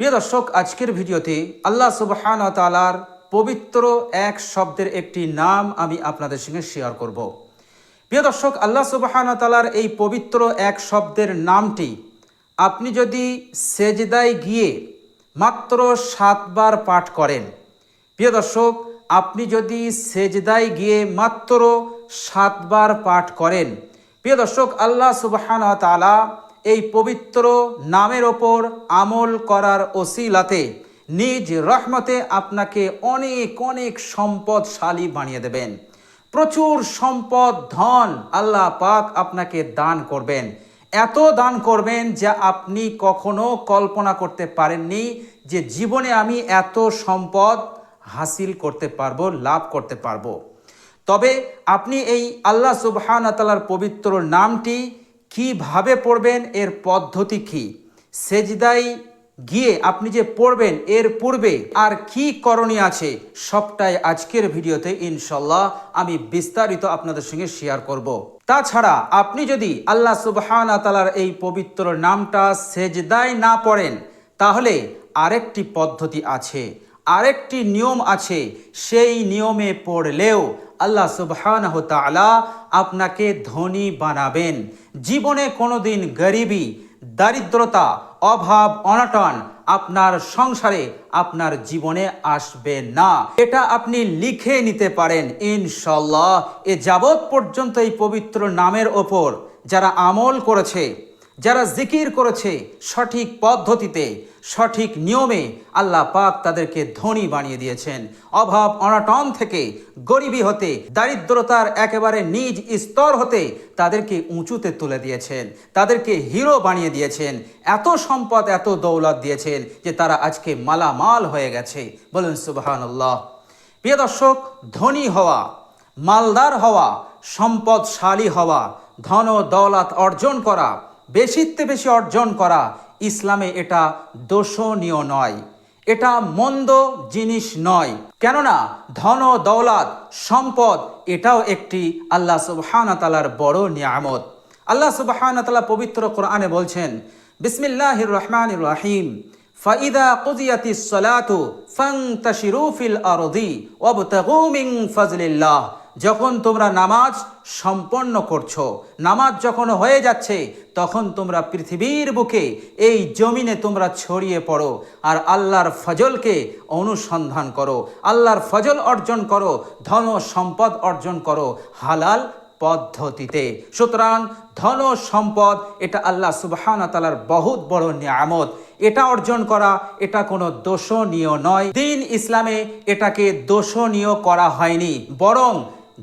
প্রিয় দর্শক, আজকের ভিডিওতে আল্লাহ সুবহান তালার পবিত্র এক শব্দের একটি নাম আমি আপনাদের সঙ্গে শেয়ার করব। প্রিয় দর্শক, আল্লাহ সুবহান তালার এই পবিত্র এক শব্দের নামটি আপনি যদি সেজদায় গিয়ে মাত্র সাতবার পাঠ করেন, প্রিয় দর্শক, আপনি যদি সেজদায় গিয়ে মাত্র সাতবার পাঠ করেন, প্রিয় দর্শক, আল্লাহ সুবহান তালা এই পবিত্র নামের ওপর আমল করার ওসিলাতে নিজ রহমতে আপনাকে অনেক অনেক সম্পদশালী বানিয়ে দেবেন। প্রচুর সম্পদ, ধন আল্লাহ পাক আপনাকে দান করবেন। এত দান করবেন যা আপনি কখনো কল্পনা করতে পারেননি যে জীবনে আমি এত সম্পদ হাসিল করতে পারব, লাভ করতে পারব। তবে আপনি এই আল্লাহ সুবহান তালার পবিত্র নামটি কীভাবে পড়বেন, এর পদ্ধতি কি? সেজদাই গিয়ে আপনি যে পড়বেন, এর পূর্বে আর কি করণীয় আছে, সবটাই আজকের ভিডিওতে ইনশাল্লাহ আমি বিস্তারিত আপনাদের সঙ্গে শেয়ার করব। তাছাড়া আপনি যদি আল্লাহ সুবহান তালার এই পবিত্র নামটা সেজদাই না পড়েন, তাহলে আরেকটি পদ্ধতি আছে, আরেকটি নিয়ম আছে, সেই নিয়মে পড়লেও আল্লাহ সুবহানাহ তাআলা আপনাকে ধনী বানাবেন। জীবনে কোনোদিন গরিবি, দারিদ্রতা, অভাব, অনটন আপনার সংসারে, আপনার জীবনে আসবে না। এটা আপনি লিখে নিতে পারেন ইনশাল্লাহ এ যাবৎ পর্যন্ত এই পবিত্র নামের ওপর যারা আমল করেছে, যারা জিকির করেছে সঠিক পদ্ধতিতে সঠিক নিয়মে আল্লাহ পাক তাদেরকে ধনী বানিয়ে দিয়েছেন। অভাব অনটন থেকে গরিবী হতে, দারিদ্রতার একেবারে নিজ স্তর হতে তাদেরকে উঁচুতে তুলে দিয়েছেন। তাদেরকে হিরো বানিয়ে দিয়েছেন। এত সম্পদ, এত দৌলত দিয়েছেন যে তারা আজকে মালামাল হয়ে গেছে। বলুন সুবাহান্লাহ প্রিয় দর্শক, ধনী হওয়া, মালদার হওয়া, সম্পদশালী হওয়া, ধন দৌলত অর্জন করা বেশিতে বেশি অর্জন করা ইসলামে এটা দোষণীয় নয়। এটা মন্দ জিনিস নয়। কেননা ধন, দৌলাত, সম্পদ, এটাও একটি আল্লাহ সুবহান তালার বড় নিয়ামত। আল্লাহ সুবহান তালা পবিত্র কোরআনে বলছেন বিসমিল্লাহ রহমান রাহিম। ফাইদা কুজিয়াতি সলাতু ফাংতাশিরু ফিল আরদি ওয়াবতাগু মিন ফাজলিল্লাহ। যখন তোমরা নামাজ সম্পন্ন করছ, নামাজ যখন হয়ে যাচ্ছে, তখন তোমরা পৃথিবীর বুকে এই জমিনে তোমরা ছড়িয়ে পড়ো আর আল্লাহর ফজলকে অনুসন্ধান করো, আল্লাহর ফজল অর্জন করো, ধন সম্পদ অর্জন করো হালাল পদ্ধতিতে। সুতরাং ধন সম্পদ, এটা আল্লাহ সুবহান তালার বহুত বড় নিয়ামত। এটা অর্জন করা, এটা কোনো দোষণীয় নয়। দিন ইসলামে এটাকে দোষণীয় করা হয়নি, বরং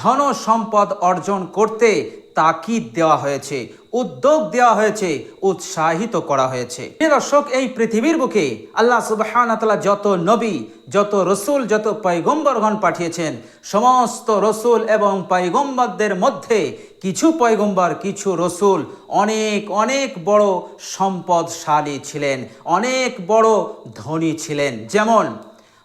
ধন সম্পদ অর্জন করতে তাকিদ দেওয়া হয়েছে, উদ্যোগ দেওয়া হয়েছে, উৎসাহিত করা হয়েছে। দর্শক, এই পৃথিবীর বুকে আল্লাহ সুবহান যত নবী, যত রসুল, যত পৈগম্বরগণ পাঠিয়েছেন, সমস্ত রসুল এবং পৈগম্বরদের মধ্যে কিছু পৈগম্বর কিছু রসুল অনেক অনেক বড় সম্পদশালী ছিলেন, অনেক বড় ধনী ছিলেন। যেমন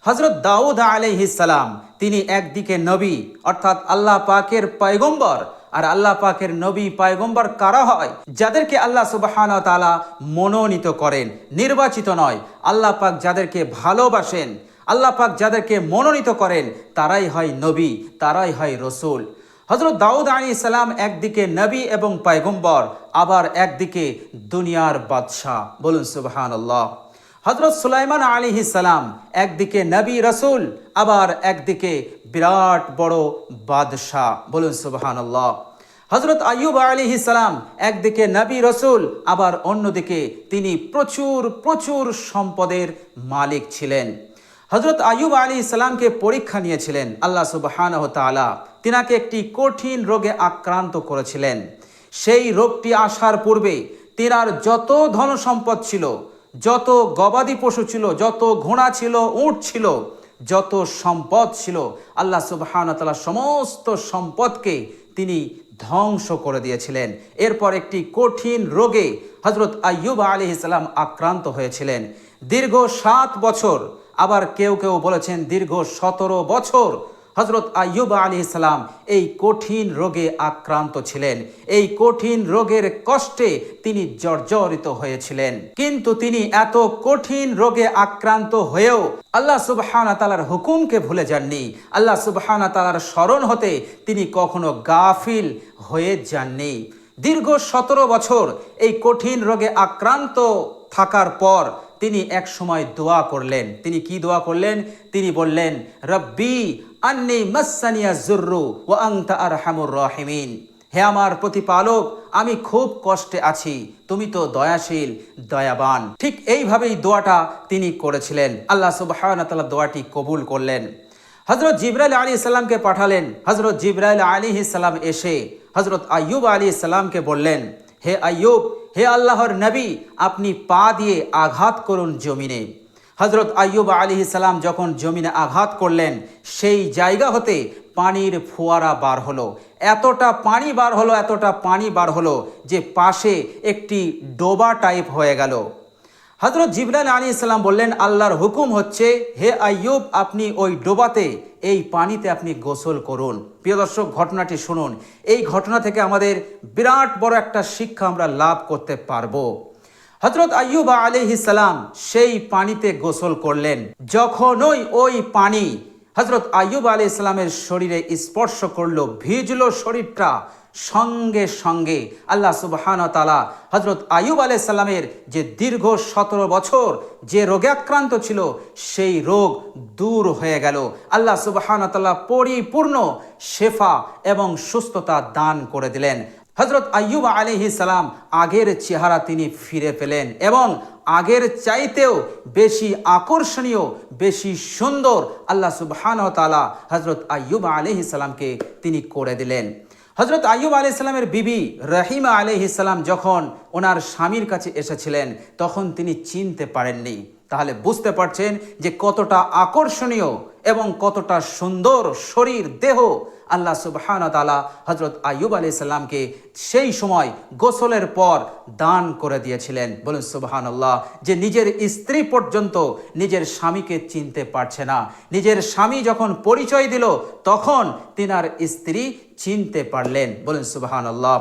হজরত দাউদ আলহিসাল্লাম তিনি একদিকে নবী, অর্থাৎ আল্লাহ পাকের পয়গম্বর। আর আল্লাহ পাকের নবী পয়গম্বর কারা হয়? যাদেরকে আল্লাহ সুবাহান তালা মনোনীত করেন, নির্বাচিত নয়। আল্লাহ পাক যাদেরকে ভালোবাসেন, আল্লাহ পাক যাদেরকে মনোনীত করেন, তারাই হয় নবী, তারাই হয় রসুল। হজরত দাউদ আলী সালাম একদিকে নবী এবং পয়গম্বর, আবার একদিকে দুনিয়ার বাদশাহ। বলুন সুবাহান আল্লাহ হজরত সুলাইমান আলী সালাম একদিকে নবী রসুল, আবার একদিকে বিরাট বড় বাদশাহ। বলুন সুবাহান হজরত আয়ুব আলী সালাম একদিকে নবী রসুল, আবার অন্যদিকে তিনি প্রচুর প্রচুর সম্পদের মালিক ছিলেন। হজরত আয়ুব আলী সালামকে পরীক্ষা নিয়েছিলেন আল্লাহ সুবাহান তালা তিনাকে একটি কঠিন রোগে আক্রান্ত করেছিলেন। সেই রোগটি আসার পূর্বে তিনার যত ধন সম্পদ ছিল যত গবাদি পশু ছিল, যত ঘোড়া ছিল, উঁট ছিল, যত সম্পদ ছিল, আল্লাহ সুবাহানতালা সমস্ত সম্পদকে তিনি ধ্বংস করে দিয়েছিলেন। এরপর একটি কঠিন রোগে হজরত আয়ুব আলি ইসলাম আক্রান্ত হয়েছিলেন। দীর্ঘ সাত বছর, আবার কেউ কেউ বলেছেন দীর্ঘ সতেরো বছর হজরত আয়ুব আলী ইসলাম এই কঠিন রোগে আক্রান্ত ছিলেন। এই কঠিন রোগের কষ্টে তিনি জর্জরিত হয়েছিলেন। কিন্তু তিনি এত কঠিন রোগে আক্রান্ত হয়েও আল্লাহ সুবহানা তালার হুকুমকে ভুলে যাননি। আল্লাহ সুবহানা তালার স্মরণ হতে তিনি কখনো গাফিল হয়ে যাননি। দীর্ঘ সতেরো বছর এই কঠিন রোগে আক্রান্ত থাকার পর তিনি এক সময় দোয়া করলেন। তিনি কি দোয়া করলেন? তিনি বললেন, রব্বি আন্নি মাসানিয়া জুর্রু ও আংতা আর হামুর রহিমিন। হে আমার প্রতিপালক, আমি খুব কষ্টে আছি, তুমি তো দয়াশীল, দয়াবান। ঠিক এইভাবেই দোয়াটা তিনি করেছিলেন। আল্লাহ সুবাহ দোয়াটি কবুল করলেন। হজরত জিব্রাইল আলী ইসলামকে পাঠালেন। হজরত জিব্রাইল আলী ইসলাম এসে হজরত আয়ুব আলী ইসলামকে বললেন, হে আয়ুব হে আল্লাহর নবী, আপনি পা দিয়ে আঘাত করুন জমিনে। হজরত আয়ুব আলী ইসলাম যখন জমিনে আঘাত করলেন, সেই জায়গা হতে পানির ফোয়ারা বার হলো। এতটা পানি বার হলো, এতটা পানি বার হলো যে পাশে একটি ডোবা টাইপ হয়ে গেল। হজরত জিবরাইল আলী ইসলাম বললেন, আল্লাহর হুকুম হচ্ছে, হে আইয়ুব, আপনি ওই ডোবাতে এই পানিতে আপনি গোসল করুন। প্রিয় দর্শক, ঘটনাটি শুনুন। এই ঘটনা থেকে আমাদের বিরাট বড় একটা শিক্ষা আমরা লাভ করতে পারব। হজরত আইয়ুব আলিহি সালাম সেই পানিতে গোসল করলেন। যখনই ওই পানি হজরত আইয়ুব আলি ইসলামের শরীরে স্পর্শ করল, ভিজলো শরীরটা সঙ্গে সঙ্গে আল্লাহ সুবহান তালা হজরত আয়ুব আলাইসাল্লামের যে দীর্ঘ সতেরো বছর যে রোগে আক্রান্ত ছিল, সেই রোগ দূর হয়ে গেল। আল্লাহ সুবহান তাল্লাহ পরিপূর্ণ শেফা এবং সুস্থতা দান করে দিলেন। হজরত আয়ুব আলিহি সালাম আগের চেহারা তিনি ফিরে পেলেন এবং আগের চাইতেও বেশি আকর্ষণীয়, বেশি সুন্দর আল্লাহ সুবহান তালা হজরত আয়ুব আলিহি সালামকে তিনি করে দিলেন। হজরত আয়ুব আলি ইসলামের বিবি রহিমা আলি ইসলাম যখন ওনার স্বামীর কাছে এসেছিলেন, তখন তিনি চিনতে পারেননি। তাহলে বুঝতে পারছেন যে কতটা আকর্ষণীয় এবং কতটা সুন্দর শরীর, দেহ আল্লাহ সুবহান তালা হজরত আয়ুব আলি সাল্লামকে সেই সময় গোসলের পর দান করে দিয়েছিলেন। বলুন সুবহান আল্লাহ যে নিজের স্ত্রী পর্যন্ত নিজের স্বামীকে চিনতে পারছে না। নিজের স্বামী যখন পরিচয় দিল, তখন তিনার স্ত্রী চিনতে পারলেন। বলুন সুবহান আল্লাহ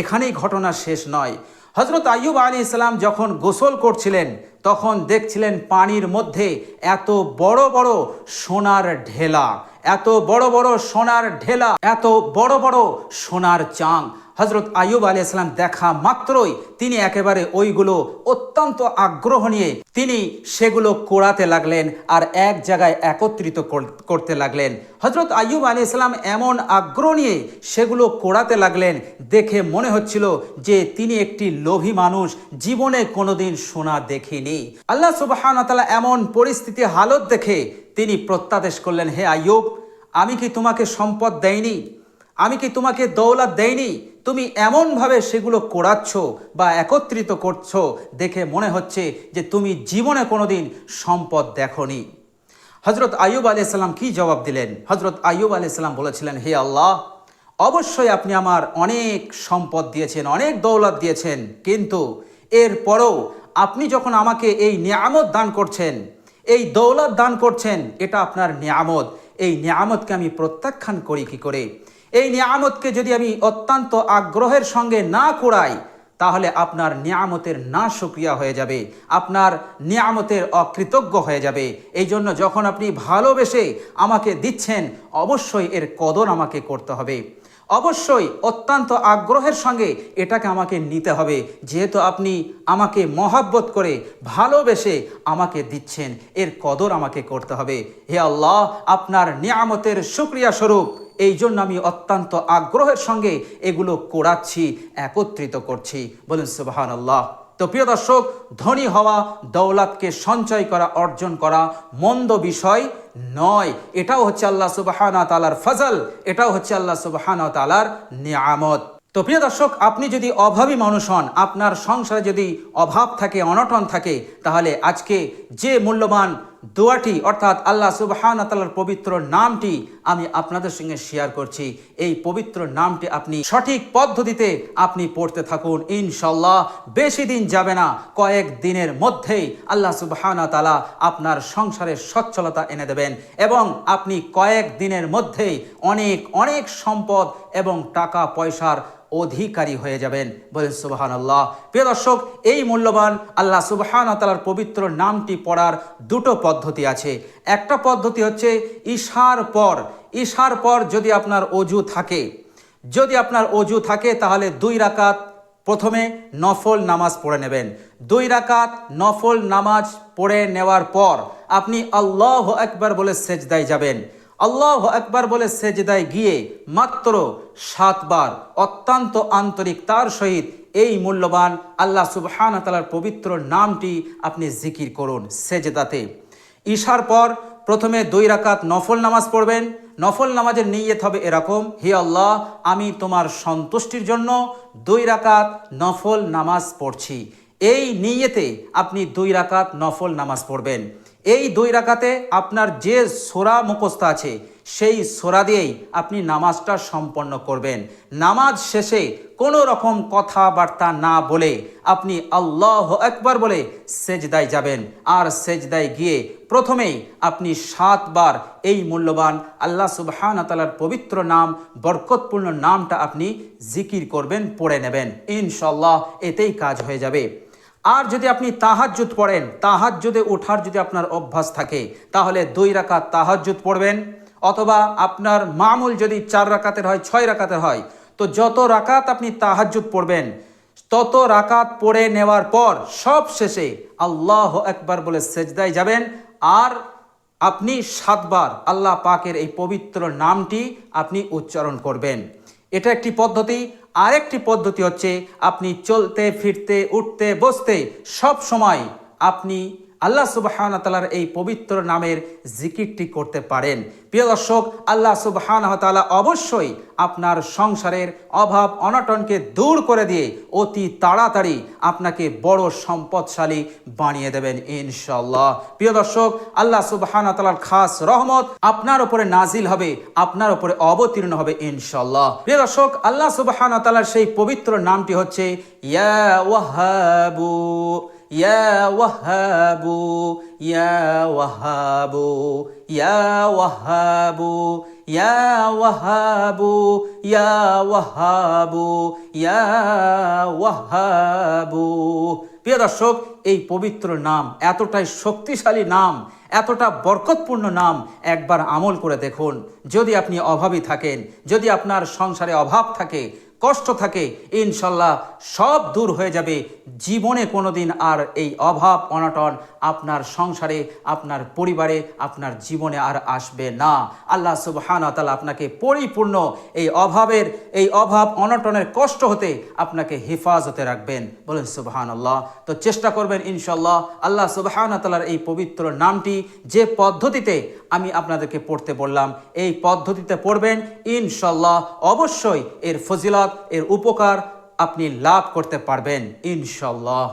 এখানেই ঘটনা শেষ নয়। হজরত আয়ুব আলী ইসলাম যখন গোসল করছিলেন, তখন দেখছিলেন পানির মধ্যে এত বড় বড় সোনার ঢেলা, এত বড় বড় সোনার ঢেলা, এত বড় বড় সোনার চাং হজরত আয়ুব আলী ইসলাম দেখা মাত্রই তিনি একেবারে ওইগুলো অত্যন্ত আগ্রহ নিয়ে তিনি সেগুলো কোড়াতে লাগলেন আর এক জায়গায় একত্রিত করতে লাগলেন। হজরত আয়ুব আলী ইসলাম এমন আগ্রহ নিয়ে সেগুলো কোড়াতে লাগলেন দেখে মনে হচ্ছিল যে তিনি একটি লোভী মানুষ, জীবনে কোনোদিন সোনা দেখিনি। আল্লাহ সুবাহান এমন পরিস্থিতি হালত দেখে তিনি প্রত্যাদেশ করলেন, হে আয়ুব আমি কি তোমাকে সম্পদ দেয়নি আমি কি তোমাকে দৌলত দেয়নি তুমি এমনভাবে সেগুলো কোড়াচ্ছ বা একত্রিত করছ দেখে মনে হচ্ছে যে তুমি জীবনে কোনোদিন সম্পদ দেখনি। হজরত আয়ুব আলি সাল্লাম কি জবাব দিলেন? হজরত আয়ুব আলি সাল্লাম বলেছিলেন, হে আল্লাহ, অবশ্যই আপনি আমার অনেক সম্পদ দিয়েছেন, অনেক দৌলত দিয়েছেন, কিন্তু এরপরও আপনি যখন আমাকে এই নিয়ামত দান করছেন, এই দৌলত দান করছেন, এটা আপনার নিয়ামত। এই নিয়ামতকে আমি প্রত্যাখ্যান করি কি করে? এই নিয়ামতকে যদি আমি অত্যন্ত আগ্রহের সঙ্গে না কুড়াই, তাহলে আপনার নিয়ামতের না সুক্রিয়া হয়ে যাবে, আপনার নিয়ামতের অকৃতজ্ঞ হয়ে যাবে। এই জন্য যখন আপনি ভালোবেসে আমাকে দিচ্ছেন, অবশ্যই এর কদর আমাকে করতে হবে। অবশ্যই অত্যন্ত আগ্রহের সঙ্গে এটাকে আমাকে নিতে হবে, যেহেতু আপনি আমাকে মহাব্বত করে ভালোবেসে আমাকে দিচ্ছেন, এর কদর আমাকে করতে হবে। হে আল্লাহ, আপনার নিয়ামতের সুক্রিয়া স্বরূপ এই জন্য আমি অত্যন্ত আগ্রহের সঙ্গে এগুলো কোড়াচ্ছি একত্রিত করছি। বলুন সুবাহান আল্লাহ তো প্রিয় দর্শক, ধনী হওয়া, দৌলাতকে সঞ্চয় করা, অর্জন করা মন্দ বিষয় নয়। এটাও হচ্ছে আল্লাহ সুবাহানা তালার ফজল, এটাও হচ্ছে আল্লাহ সুবাহানা তালার নিয়ামত। তো প্রিয় দর্শক, আপনি যদি অভাবী মানুষ হন, আপনার সংসারে যদি অভাব থাকে, অনটন থাকে, তাহলে আজকে যে মূল্যবান দোয়াটি, অর্থাৎ আল্লাহ সুবহান তালার পবিত্র নামটি আমি আপনাদের সঙ্গে শেয়ার করছি। এই পবিত্র নামটি আপনি সঠিক পদ্ধতিতে আপনি পড়তে থাকুন। ইনশাল্লাহ বেশি দিন যাবে না, কয়েক দিনের মধ্যেই আল্লাহ সুবহান তালা আপনার সংসারে সচ্ছলতা এনে দেবেন এবং আপনি কয়েক দিনের মধ্যেই অনেক অনেক সম্পদ এবং টাকা পয়সার অধিকারী হয়ে যাবেন। বলেন সুবাহান আল্লাহ প্রিয় দর্শক, এই মূল্যবান আল্লাহ সুবাহান তালার পবিত্র নামটি পড়ার দুটো পদ্ধতি আছে। একটা পদ্ধতি হচ্ছে ঈশার পর। ঈশার পর যদি আপনার অজু থাকে, যদি আপনার অজু থাকে, তাহলে দুই রাকাত প্রথমে নফল নামাজ পড়ে নেবেন। দুই রাকাত নফল নামাজ পড়ে নেওয়ার পর আপনি আল্লাহ একবার বলে সেজদায় যাবেন। আল্লাহ একবার বলে সেজদায় গিয়ে মাত্র সাতবার অত্যন্ত আন্তরিক তার সহিত এই মূল্যবান আল্লাহ সুবহান তালার পবিত্র নামটি আপনি জিকির করুন সেজদাতে। ঈশার পর প্রথমে দুই রাকাত নফল নামাজ পড়বেন। নফল নামাজের নিয়ত হবে এরকম, হে আল্লাহ, আমি তোমার সন্তুষ্টির জন্য দুই রাকাত নফল নামাজ পড়ছি। এই নিয়তে আপনি দুই রাকাত নফল নামাজ পড়বেন। এই দুই রাকাতে আপনার যে সোরা মুখস্থ আছে, সেই সোরা দিয়েই আপনি নামাজটা সম্পন্ন করবেন। নামাজ শেষে কোনো রকম কথাবার্তা না বলে আপনি আল্লাহ একবার বলে সেজদায় যাবেন। আর সেজদায় গিয়ে প্রথমেই আপনি সাতবার এই মূল্যবান আল্লাহ সুবহান তালার পবিত্র নাম, বরকতপূর্ণ নামটা আপনি জিকির করবেন, পড়ে নেবেন। ইনশাল্লাহ এতেই কাজ হয়ে যাবে। আর যদি আপনি তাহাজ্জুদ পড়েন, তাহাজ্জুদে ওঠার যদি আপনার অভ্যাস থাকে, তাহলে দুই রাকাত তাহাজ্জুদ পড়বেন। অথবা আপনার মামুল যদি চার রাকাতের হয়, ছয় রাকাতের হয়, তো যত রাকাত আপনি তাহাজ্জুদ পড়বেন, তত রাকাত পড়ে নেওয়ার পর সব শেষে আল্লাহ একবার বলে সেজদায় যাবেন। আর আপনি সাতবার আল্লাহ পাকের এই পবিত্র নামটি আপনি উচ্চারণ করবেন। এটা একটি পদ্ধতি। আরেকটি পদ্ধতি হচ্ছে আপনি চলতে ফিরতে উঠতে বসতে সব সময় আপনি আল্লাহ সুবাহান তালার এই পবিত্র নামের জিকিরটি করতে পারেন। প্রিয় দর্শক, আল্লাহ সুবাহান তালা অবশ্যই আপনার সংসারের অভাব, অনটনকে দূর করে দিয়ে অতি তাড়াতাড়ি আপনাকে বড় সম্পদশালী বানিয়ে দেবেন ইনশাল্লাহ প্রিয় দর্শক, আল্লাহ সুবাহান তালার খাস রহমত আপনার উপরে নাজিল হবে, আপনার উপরে অবতীর্ণ হবে ইনশাল্লাহ প্রিয় দর্শক, আল্লাহ সুবাহান তালার সেই পবিত্র নামটি হচ্ছে ইয়া ওয়াহাবু। ইয়া ওয়াহাবু ইয়া ওয়াহাবু ইয়া ওয়াহাবু ইয়া ওয়াহাবু ইয়া ওয়াহাবু ইয়া ওয়াহাবু। প্রিয় দর্শক, এই পবিত্র নাম, এতটাই শক্তিশালী নাম, এতটা বরকতপূর্ণ নাম একবার আমল করে দেখুন। যদি আপনি অভাবী থাকেন, যদি আপনার সংসারে অভাব থাকে কষ্ট থাকে, ইনশাল্লাহ সব দূর হয়ে যাবে। জীবনে কোনোদিন আর এই অভাব অনটন আপনার সংসারে, আপনার পরিবারে, আপনার জীবনে আর আসবে না। আল্লাহ সুবহান তালা আপনাকে পরিপূর্ণ এই অভাবের, এই অভাব অনটনের কষ্ট হতে আপনাকে হেফাজতে রাখবেন। বলেন সুবহান আল্লাহ তো চেষ্টা করবেন ইনশাল্লাহ আল্লাহ সুবহান তালার এই পবিত্র নামটি যে পদ্ধতিতে আমি আপনাদেরকে পড়তে বললাম, এই পদ্ধতিতে পড়বেন। ইনশাল্লাহ অবশ্যই এর ফজিলত এর উপকার আপনি লাভ করতে পারবেন ইনশাল্লাহ